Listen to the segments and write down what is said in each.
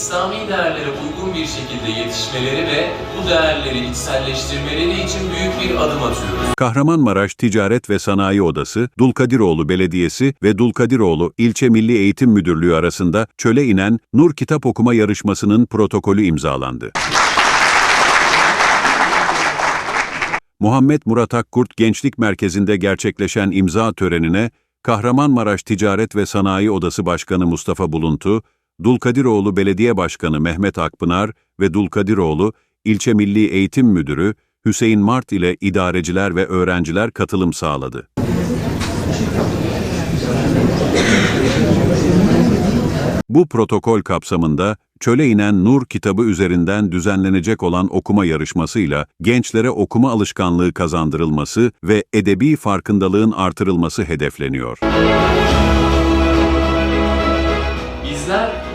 İslami değerlere uygun bir şekilde yetişmeleri ve bu değerleri içselleştirmeleri için büyük bir adım atıyoruz. Kahramanmaraş Ticaret ve Sanayi Odası, Dulkadiroğlu Belediyesi ve Dulkadiroğlu İlçe Milli Eğitim Müdürlüğü arasında çöle inen Nur Kitap Okuma Yarışması'nın protokolü imzalandı. Muhammed Murat Akkurt Gençlik Merkezi'nde gerçekleşen imza törenine Kahramanmaraş Ticaret ve Sanayi Odası Başkanı Mustafa Buluntu, Dulkadiroğlu Belediye Başkanı Mehmet Akpınar ve Dulkadiroğlu İlçe Milli Eğitim Müdürü Hüseyin Mart ile idareciler ve öğrenciler katılım sağladı. Bu protokol kapsamında Çöle inen Nur kitabı üzerinden düzenlenecek olan okuma yarışmasıyla gençlere okuma alışkanlığı kazandırılması ve edebi farkındalığın artırılması hedefleniyor.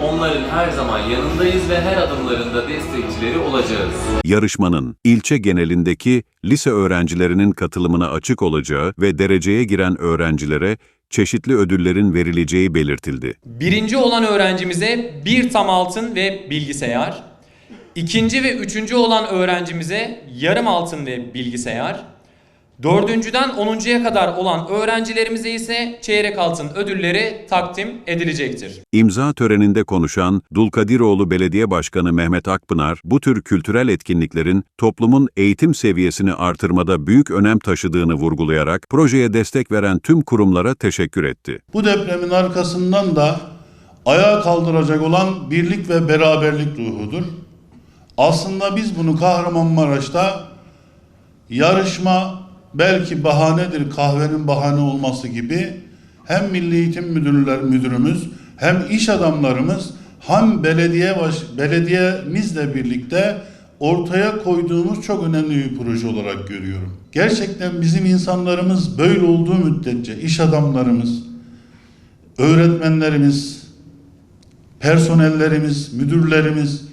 Onların her zaman yanındayız ve her adımlarında destekçileri olacağız. Yarışmanın ilçe genelindeki lise öğrencilerinin katılımına açık olacağı ve dereceye giren öğrencilere çeşitli ödüllerin verileceği belirtildi. Birinci olan öğrencimize bir tam altın ve bilgisayar. İkinci ve üçüncü olan öğrencimize yarım altın ve bilgisayar. Dördüncüden onuncuya kadar olan öğrencilerimize ise çeyrek altın ödülleri takdim edilecektir. İmza töreninde konuşan Dulkadiroğlu Belediye Başkanı Mehmet Akpınar, bu tür kültürel etkinliklerin toplumun eğitim seviyesini artırmada büyük önem taşıdığını vurgulayarak projeye destek veren tüm kurumlara teşekkür etti. Bu depremin arkasından da ayağa kaldıracak olan birlik ve beraberlik ruhudur. Aslında biz bunu Kahramanmaraş'ta yarışma belki bahanedir kahvenin bahane olması gibi hem Milli Eğitim Müdürler Müdürümüz hem iş adamlarımız hem belediye baş, belediyemizle birlikte ortaya koyduğumuz çok önemli bir proje olarak görüyorum. Gerçekten bizim insanlarımız böyle olduğu müddetçe iş adamlarımız, öğretmenlerimiz, personellerimiz, müdürlerimiz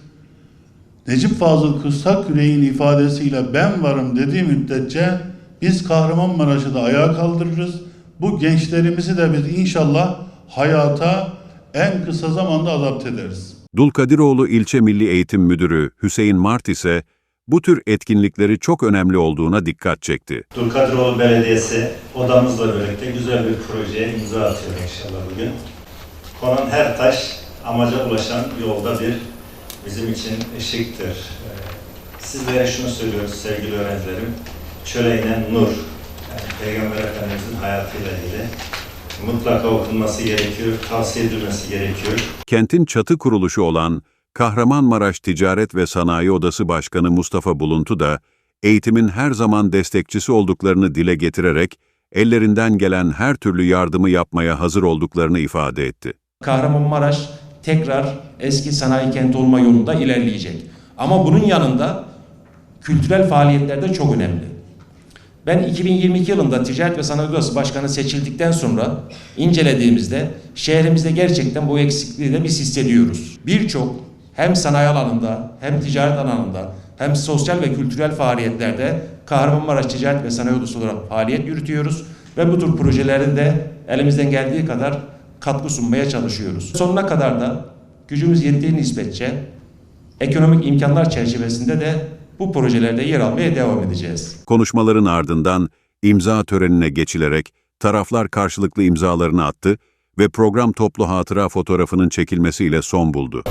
Necip Fazıl Kıssaküre'nin ifadesiyle ben varım dediği müddetçe biz Kahramanmaraş'ı da ayağa kaldırırız. Bu gençlerimizi de biz inşallah hayata en kısa zamanda adapte ederiz. Dulkadiroğlu İlçe Milli Eğitim Müdürü Hüseyin Mart ise bu tür etkinlikleri çok önemli olduğuna dikkat çekti. Dulkadiroğlu Belediyesi odamızla birlikte güzel bir projeye imza atıyor inşallah bugün. Konan her taş amaca ulaşan yolda bir bizim için ışıktır. Ee, Sizlere şunu söylüyoruz sevgili öğrencilerim. Çöle inen nur. Yani Peygamber Efendimizin hayatıyla ilgili mutlaka okunması gerekiyor, tavsiye edilmesi gerekiyor. Kentin çatı kuruluşu olan Kahramanmaraş Ticaret ve Sanayi Odası Başkanı Mustafa Buluntu da eğitimin her zaman destekçisi olduklarını dile getirerek ellerinden gelen her türlü yardımı yapmaya hazır olduklarını ifade etti. Kahramanmaraş tekrar eski sanayi kenti olma yolunda ilerleyecek. Ama bunun yanında kültürel faaliyetler de çok önemli. Ben 2022 yılında Ticaret ve Sanayi Odası Başkanı seçildikten sonra incelediğimizde şehrimizde gerçekten bu eksikliği de biz hissediyoruz. Birçok hem sanayi alanında hem ticaret alanında hem sosyal ve kültürel faaliyetlerde Kahramanmaraş Ticaret ve Sanayi Odası olarak faaliyet yürütüyoruz ve bu tür projelerde de elimizden geldiği kadar katkı sunmaya çalışıyoruz. Sonuna kadar da gücümüz yettiği nispetçe ekonomik imkanlar çerçevesinde de bu projelerde yer almaya devam edeceğiz. Konuşmaların ardından imza törenine geçilerek taraflar karşılıklı imzalarını attı ve program toplu hatıra fotoğrafının çekilmesiyle son buldu.